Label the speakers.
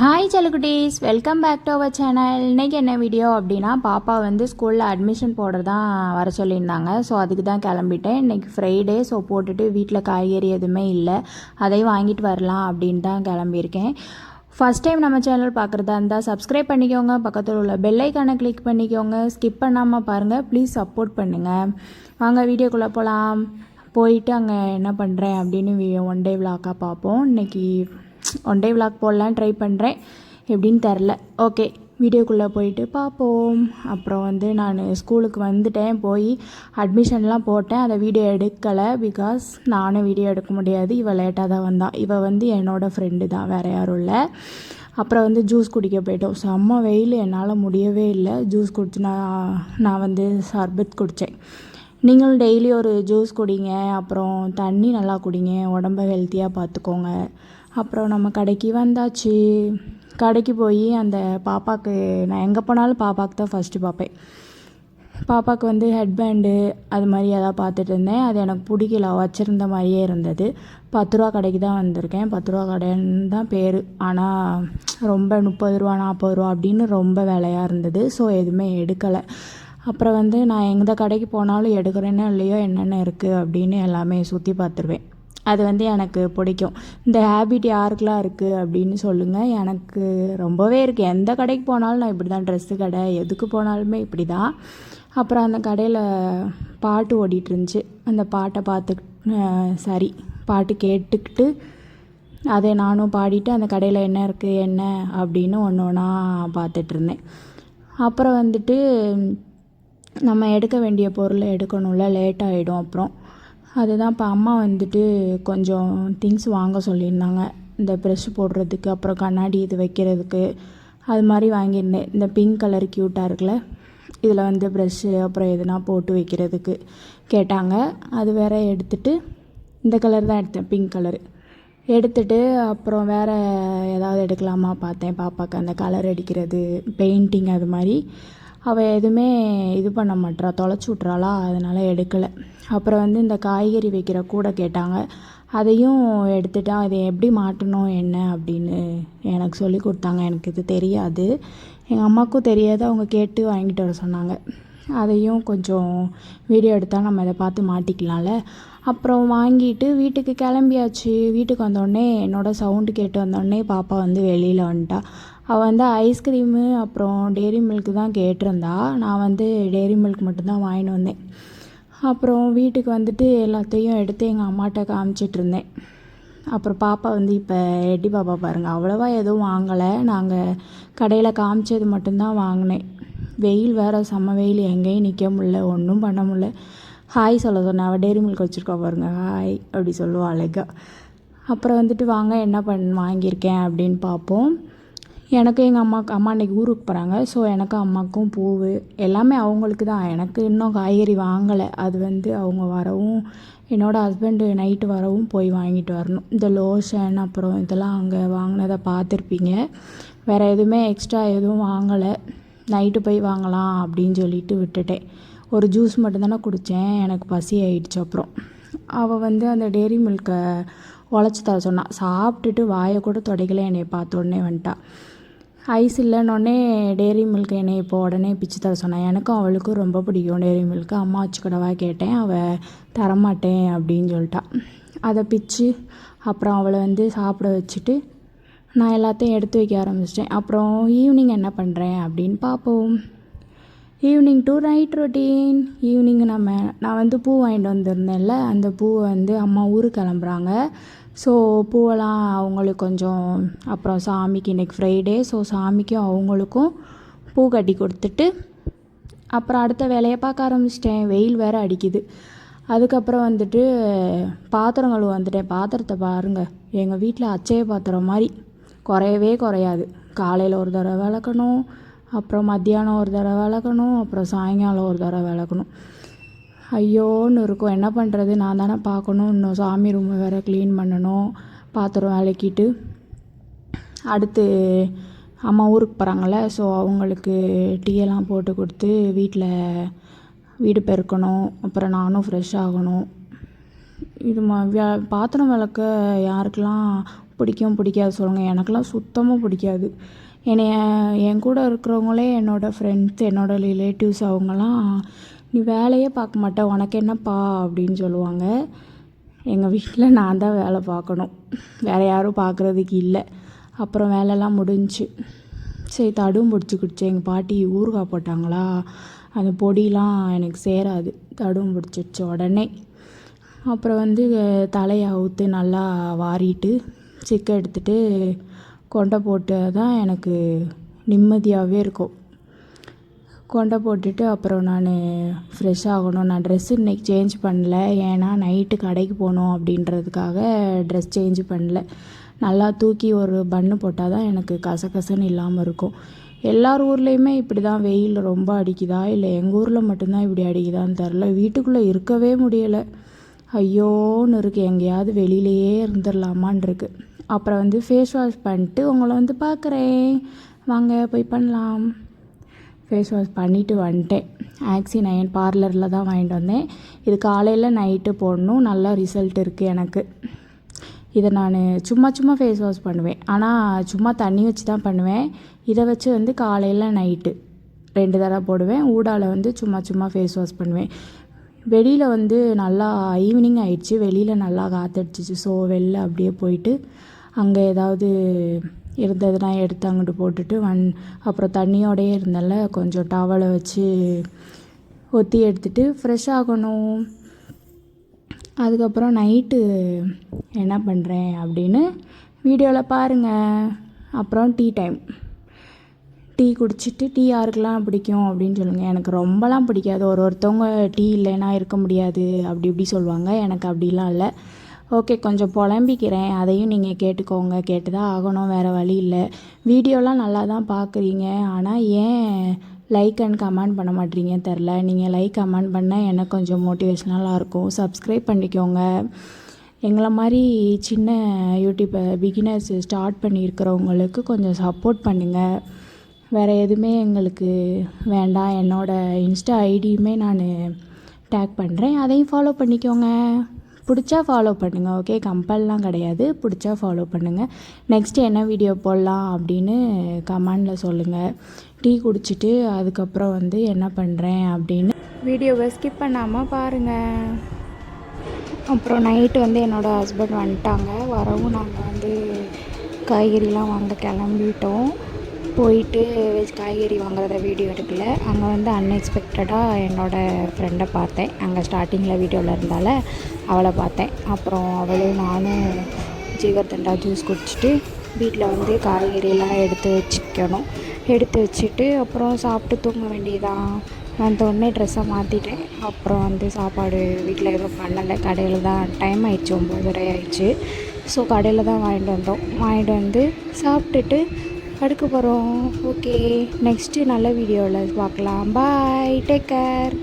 Speaker 1: Hi செலுக்குட்டீஸ் welcome back to our channel இன்றைக்கி என்ன video அப்படின்னா பாப்பா வந்து ஸ்கூலில் அட்மிஷன் போடுறதான் தான் வர சொல்லியிருந்தாங்க. ஸோ அதுக்கு தான் கிளம்பிட்டேன். இன்றைக்கி ஃப்ரைடே ஸோ போட்டுட்டு வீட்டில் காய்கறி எதுவுமே இல்லை. அதையும் வாங்கிட்டு வரலாம் அப்படின்னு தான் கிளம்பியிருக்கேன். ஃபஸ்ட் டைம் நம்ம சேனல் பார்க்குறதா இருந்தால் சப்ஸ்கிரைப் பண்ணிக்கோங்க. பக்கத்தில் உள்ள பெல்லைக்கானை கிளிக் பண்ணிக்கோங்க. ஸ்கிப் பண்ணாமல் பாருங்கள் ப்ளீஸ் சப்போர்ட் பண்ணுங்கள் வாங்க வீடியோக்குள்ளே போகலாம் போயிட்டு அங்கே என்ன பண்ணுறேன் அப்படின்னு ஒன் டே விளாக்காக பார்ப்போம். இன்றைக்கி ஒன் டே விளாக் போடலாம் ட்ரை பண்ணுறேன் எப்படின்னு தெரில ஓகே வீடியோக்குள்ளே போயிட்டு பார்ப்போம். அப்புறம் வந்து நான் ஸ்கூலுக்கு வந்துட்டேன். போய் அட்மிஷன்லாம் போட்டேன். அதை வீடியோ எடுக்கலை பிகாஸ் நானும் வீடியோ எடுக்க முடியாது. இவள் லேட்டாக தான் வந்தான் இவள் வந்து என்னோடய ஃப்ரெண்டு தான். வேறு யாரும் இல்லை. அப்புறம் வந்து ஜூஸ் குடிக்க போயிட்டோம். செம்ம வெயில். என்னால் முடியவே இல்லை. ஜூஸ் குடிச்சு நான் நான் வந்து சர்பத் குடித்தேன் நீங்களும் டெய்லி ஒரு ஜூஸ் குடிங்க. அப்புறம் தண்ணி நல்லா குடிங்க. உடம்ப ஹெல்த்தியாக பார்த்துக்கோங்க. அப்புறம் நம்ம கடைக்கு வந்தாச்சு. கடைக்கு போய் அந்த பாப்பாவுக்கு நான் எங்கே போனாலும் பாப்பாவுக்கு தான் ஃபஸ்ட்டு பார்ப்பேன் பாப்பாவுக்கு வந்து ஹெட்பேண்டு அது மாதிரி எதாவது பார்த்துட்டு இருந்தேன். அது எனக்கு பிடிக்கல. வச்சுருந்த மாதிரியே இருந்தது. பத்து ரூபா கடைக்கு தான் வந்திருக்கேன். பத்து ரூபா கடைன்னு தான் பேர். ஆனால் ரொம்ப முப்பது ரூபா நாற்பது ரூபா அப்படின்னு ரொம்ப விலையாக இருந்தது. ஸோ எதுவுமே எடுக்கலை. அப்புறம் வந்து நான் எந்த கடைக்கு போனாலும் எடுக்கிறேன்னா இல்லையோ என்னென்ன இருக்குது அப்படின்னு எல்லாமே சுற்றி பார்த்துருவேன். அது வந்து எனக்கு பிடிக்கும். இந்த ஹேபிட் யாருக்கெலாம் இருக்குது அப்படின்னு சொல்லுங்கள் எனக்கு ரொம்பவே இருக்குது எந்த கடைக்கு போனாலும் நான் இப்படி தான் ட்ரெஸ்ஸு கடை எதுக்கு போனாலுமே இப்படி தான் அப்புறம் அந்த கடையில் பாட்டு ஓடிட்டு இருந்துச்சு. அந்த பாட்டை பார்த்து சரி பாட்டு கேட்டுக்கிட்டு அதை நானும் பாடிட்டு அந்த கடையில் என்ன இருக்குது என்ன அப்படின்னு ஒன்று ஒன்றா பார்த்துட்ருந்தேன் அப்புறம் வந்துட்டு நம்ம எடுக்க வேண்டிய பொருளை எடுக்கணும்ல. லேட் ஆகிடும் அப்புறம். அதுதான் இப்போ அம்மா வந்துட்டு கொஞ்சம் திங்ஸ் வாங்க சொல்லியிருந்தாங்க. இந்த ப்ரெஷ் போடுறதுக்கு அப்புறம் கண்ணாடி இது வைக்கிறதுக்கு அது மாதிரி வாங்கியிருந்தேன். இந்த பிங்க் கலர் க்யூட்டாக இருக்குல்ல இதில் வந்து ப்ரெஷ்ஷு அப்புறம் எதுனா போட்டு வைக்கிறதுக்கு கேட்டாங்க. அது வேற எடுத்துட்டு இந்த கலர் தான் எடுத்தேன் பிங்க் கலரு எடுத்துட்டு அப்புறம் வேறு ஏதாவது எடுக்கலாமா பார்த்தேன். பாப்பாவுக்கு அந்த கலர் அடிக்கிறது பெயிண்டிங் அது மாதிரி. அவள் எதுவுமே இது பண்ண மாட்றா தொலைச்சி விட்றாளா? அதனால் எடுக்கலை. அப்புறம் வந்து இந்த காய்கறி வைக்கிற கூடை கேட்டாங்க. அதையும் எடுத்துட்டா அதை எப்படி மாட்டணும் என்ன அப்படின்னு எனக்கு சொல்லி கொடுத்தாங்க. எனக்கு இது தெரியாது. எங்கள் அம்மாவுக்கும் தெரியாது. அவங்க கேட்டு வாங்கிட்டு வர சொன்னாங்க. அதையும் கொஞ்சம் வீடியோ எடுத்தால் நம்ம இதை பார்த்து மாட்டிக்கலாம்ல. அப்புறம் வாங்கிட்டு வீட்டுக்கு கிளம்பியாச்சு. வீட்டுக்கு வந்தோடனே என்னோடய சவுண்டு கேட்டு வந்தோடனே பாப்பா வந்து வெளியில் வந்துட்டா. அவள் வந்து ஐஸ்கிரீமு அப்புறம் டெய்ரி மில்க்கு தான் கேட்டிருந்தா. நான் வந்து டெய்ரி மில்க் மட்டும்தான் வாங்கிட்டு வந்தேன். அப்புறம் வீட்டுக்கு வந்துட்டு எல்லாத்தையும் எடுத்து எங்கள் அம்மாட்ட காமிச்சிட்ருந்தேன் அப்புறம் பாப்பா வந்து இப்போ எட்டி பாப்பா பாருங்கள் அவ்வளோவா எதுவும் வாங்கலை. நாங்கள் கடையில் காமிச்சது மட்டும்தான் வாங்கினேன். வெயில் வேறு செம்ம வெயில். எங்கேயும் நிற்க முடில ஒன்றும் பண்ண முடில ஹாய் சொல்ல சொன்னேன். அவள் டெய்ரி மில்க் வச்சுருக்கா பாருங்கள் ஹாய் அப்படி சொல்லுவாள் அழகாக அப்புறம் வந்துட்டு வாங்க என்ன பண் வாங்கியிருக்கேன் அப்படின்னு பார்ப்போம் எனக்கும் எங்கள் அம்மாவுக்கு அம்மா இன்றைக்கி ஊருக்கு போகிறாங்க ஸோ எனக்கும் அம்மாவுக்கும் பூவு எல்லாமே அவங்களுக்கு தான். எனக்கு இன்னும் காய்கறி வாங்கலை. அது வந்து அவங்க வரவும் என்னோடய ஹஸ்பண்டு நைட்டு வரவும் போய் வாங்கிட்டு வரணும். இந்த லோஷன் அப்புறம் இதெல்லாம் அங்கே வாங்கினதை பார்த்துருப்பீங்க. வேறு எதுவுமே எக்ஸ்ட்ரா எதுவும் வாங்கலை. நைட்டு போய் வாங்கலாம் அப்படின்னு சொல்லிட்டு விட்டுட்டேன். ஒரு ஜூஸ் மட்டும்தானே குடித்தேன் எனக்கு பசி ஆயிடுச்சு அப்புறம். அவள் வந்து அந்த டெய்ரி மில்கை உழைச்சி தர சொன்னான் சாப்பிட்டுட்டு வாயை கூட துடைக்கல. என்னை பார்த்த உடனே வந்துட்டா. ஐஸ் இல்லைன்னொடனே டெய்ரி மில்க் என்னை இப்போ உடனே பிச்சு தர சொன்னேன். எனக்கும் அவளுக்கும் ரொம்ப பிடிக்கும் டெய்ரி மில்க்கு அம்மா வச்சு கூடவா கேட்டேன். அவள் தரமாட்டேன் அப்படின்னு சொல்லிட்டா. அதை பிச்சு அப்புறம் அவளை வந்து சாப்பிட வச்சுட்டு நான் எல்லாத்தையும் எடுத்து வைக்க ஆரம்பிச்சிட்டேன். அப்புறம் ஈவினிங் என்ன பண்ணுறேன் அப்படின்னு பார்ப்போம். Evening to night routine evening நம்ம நான் வந்து பூ வாங்கிட்டு வந்திருந்தேன்ல அந்த பூவை வந்து அம்மா ஊருக்கு கிளம்புறாங்க. ஸோ பூவெல்லாம் அவங்களுக்கு கொஞ்சம் அப்புறம் சாமிக்கு இன்றைக்கி ஃப்ரைடே ஸோ சாமிக்கும் அவங்களுக்கும் பூ கட்டி கொடுத்துட்டு அப்புறம் அடுத்த வேலையை பார்க்க ஆரம்பிச்சிட்டேன். வெயில் வேறு அடிக்குது. அதுக்கப்புறம் வந்துட்டு பாத்திரம் கழுவ வந்துட்டேன். பாத்திரத்தை பாருங்கள் எங்கள் வீட்டில் அச்சய பாத்திரம் மாதிரி. குறையவே குறையாது. காலையில் ஒரு தடவை விளக்கணும் அப்புறம் மத்தியானம் ஒரு தடவை விளக்கணும் அப்புறம் சாயங்காலம் ஒரு தடவை விளக்கணும். ஐயோன்னு இருக்கும். என்ன பண்ணுறது நான் தானே பார்க்கணும். இன்னும் சாமி ரூமை வேறு க்ளீன் பண்ணணும். பாத்திரம் விளக்கிட்டு அடுத்து அம்மா ஊருக்கு போகிறாங்கள்ல ஸோ அவங்களுக்கு டீயெல்லாம் போட்டு கொடுத்து வீட்டில் வீடு பெருக்கணும். அப்புறம் நானும் ஃப்ரெஷ் ஆகணும். இது மா பாத்திரம் விளக்க யாருக்கெல்லாம் பிடிக்கும் பிடிக்காது சொல்லுங்கள் எனக்கெல்லாம் சுத்தமாக பிடிக்காது. என்னைய என் கூட இருக்கிறவங்களே என்னோடய ஃப்ரெண்ட்ஸ் என்னோடய ரிலேட்டிவ்ஸ் அவங்கெல்லாம் நீ வேலையே பார்க்க மாட்டே உனக்கு என்னப்பா அப்படின்னு சொல்லுவாங்க. எங்கள் வீட்டில் நான் தான் வேலை பார்க்கணும். வேறு யாரும் பார்க்குறதுக்கு இல்லை. அப்புறம் வேலைலாம் முடிஞ்சு. சரி தடும் பிடிச்சிக்கிடுச்சு. எங்கள் பாட்டி ஊறுகாய் போட்டாங்களா? அந்த பொடிலாம் எனக்கு சேராது. தடும் பிடிச்சிடுச்சு உடனே. அப்புறம் வந்து தலையை அவுத்து நல்லா வாரிட்டு சிக்கை எடுத்துகிட்டு கொண்டை போட்டு தான் எனக்கு நிம்மதியாகவே இருக்கும். கொண்டை போட்டுட்டு அப்புறம் நான் ஃப்ரெஷ் ஆகணும். நான் ட்ரெஸ்ஸு இன்றைக்கி சேஞ்ச் பண்ணல. ஏன்னா நைட்டு கடைக்கு போகணும் அப்படின்றதுக்காக ட்ரெஸ் சேஞ்ச் பண்ணல. நல்லா தூக்கி ஒரு பன்னு போட்டால் தான் எனக்கு கசகசன்னு இல்லாமல் இருக்கும். எல்லார் ஊர்லேயுமே இப்படி தான் வெயில் ரொம்ப அடிக்குதா? இல்லை எங்கள் ஊரில் மட்டும்தான் இப்படி அடிக்குதான்னு தெரில வீட்டுக்குள்ளே இருக்கவே முடியலை. ஐயோன்னு இருக்குது எங்கேயாவது வெளியிலையே இருந்துடலாமான் இருக்குது அப்புறம் வந்து ஃபேஸ் வாஷ் பண்ணிட்டு உங்களை வந்து பார்க்குறேன். வாங்க போய் பண்ணலாம். ஃபேஸ் வாஷ் பண்ணிவிட்டு வந்துட்டேன். ஆக்சி நயன் பார்லரில் தான் வாங்கிட்டு வந்தேன். இது காலையில் நைட்டு போடணும். நல்லா ரிசல்ட் இருக்குது எனக்கு. இதை நான் சும்மா சும்மா ஃபேஸ் வாஷ் பண்ணுவேன். ஆனால் சும்மா தண்ணி வச்சு தான் பண்ணுவேன். இதை வச்சு வந்து காலையில் நைட்டு ரெண்டு தடவை போடுவேன். ஊடால வந்து சும்மா சும்மா ஃபேஸ் வாஷ் பண்ணுவேன். வெளியில் வந்து நல்லா ஈவினிங் ஆயிடுச்சு. வெளியில் நல்லா காற்றடிச்சிச்சு ஸோ வெளில அப்படியே போயிட்டு அங்கே ஏதாவது இருந்ததுன்னா எடுத்து அங்கிட்டு போட்டுட்டு வன் அப்புறம் தண்ணியோடையே இருந்தால கொஞ்சம் டவலை வச்சு ஒத்தி எடுத்துட்டு ஃப்ரெஷ் ஆகணும். அதுக்கப்புறம் நைட்டு என்ன பண்ணுறேன் அப்படின்னு வீடியோவில் பாருங்கள் அப்புறம் டீ டைம் டீ குடிச்சிட்டு டீ யாருக்கெல்லாம் பிடிக்கும் அப்படின்னு சொல்லுங்கள் எனக்கு ரொம்பலாம் பிடிக்காது. ஒரு ஒருத்தவங்க டீ இல்லைன்னா இருக்க முடியாது. அப்படி இப்படி சொல்லுவாங்க. எனக்கு அப்படிலாம் இல்லை. ஓகே கொஞ்சம் புலம்பிக்கிறேன். அதையும் நீங்கள் கேட்டுக்கோங்க. கேட்டு தான் ஆகணும். வேறு வழி இல்லை. வீடியோலாம் நல்லா தான் பார்க்குறீங்க ஆனால் ஏன் லைக் அண்ட் கமெண்ட் பண்ண மாட்டீங்கன்னு தெரில. நீங்கள் லைக் கமெண்ட் பண்ணால் எனக்கு கொஞ்சம் மோட்டிவேஷ்னலாக இருக்கும். சப்ஸ்கிரைப் பண்ணிக்கோங்க. எங்களை மாதிரி சின்ன யூடியூப்பை பிகினர்ஸ் ஸ்டார்ட் பண்ணியிருக்கிறவங்களுக்கு கொஞ்சம் சப்போர்ட் பண்ணுங்கள் வேறு எதுவுமே எங்களுக்கு வேண்டாம். என்னோடய இன்ஸ்டா ஐடியுமே நான் டேக் பண்ணுறேன் அதையும் ஃபாலோ பண்ணிக்கோங்க. பிடிச்சா ஃபாலோ பண்ணுங்கள் ஓகே கம்பல்லாம் கிடையாது பிடிச்சா ஃபாலோ பண்ணுங்கள் நெக்ஸ்ட்டு என்ன வீடியோ போடலாம் அப்படின்னு கமெண்டில் சொல்லுங்கள் டீ குடிச்சிட்டு அதுக்கப்புறம் வந்து என்ன பண்ணுறேன் அப்படின்னு வீடியோவை ஸ்கிப் பண்ணாமல் பாருங்கள் அப்புறம் நைட்டு வந்து என்னோடய ஹஸ்பண்ட் வந்துட்டாங்க. வரவும் நாங்கள் வந்து காய்கறிலாம் வாங்க கிளம்பிட்டோம். போயிட்டு காய்கறி வாங்குறத வீடியோ எடுக்கல. அங்கே வந்து அன்எக்ஸ்பெக்டடாக என்னோடய ஃப்ரெண்டை பார்த்தேன். அங்கே ஸ்டார்டிங்கில் வீடியோவில் இருந்தால அவளை பார்த்தேன். அப்புறம் அவளும் நானும் ஜீவர்தண்டா ஜூஸ் குடிச்சிட்டு வீட்டில் வந்து காய்கறியெல்லாம் எடுத்து வச்சுக்கணும். எடுத்து வச்சுட்டு அப்புறம் சாப்பிட்டு தூங்க வேண்டியதான் வந்தோடனே ட்ரெஸ்ஸை மாற்றிட்டேன் அப்புறம் வந்து சாப்பாடு வீட்டில் எதுவும் பண்ணலை. கடையில் தான் டைம் ஆயிடுச்சு ஒம்பதரை ஆயிடுச்சு. ஸோ கடையில் தான் வாங்கிட்டு வந்தோம். வாங்கிட்டு வந்து சாப்பிட்டுட்டு படுக்க போகிறோம் ஓகே நெக்ஸ்ட்டு நல்ல வீடியோவில் பார்க்கலாம். Bye take care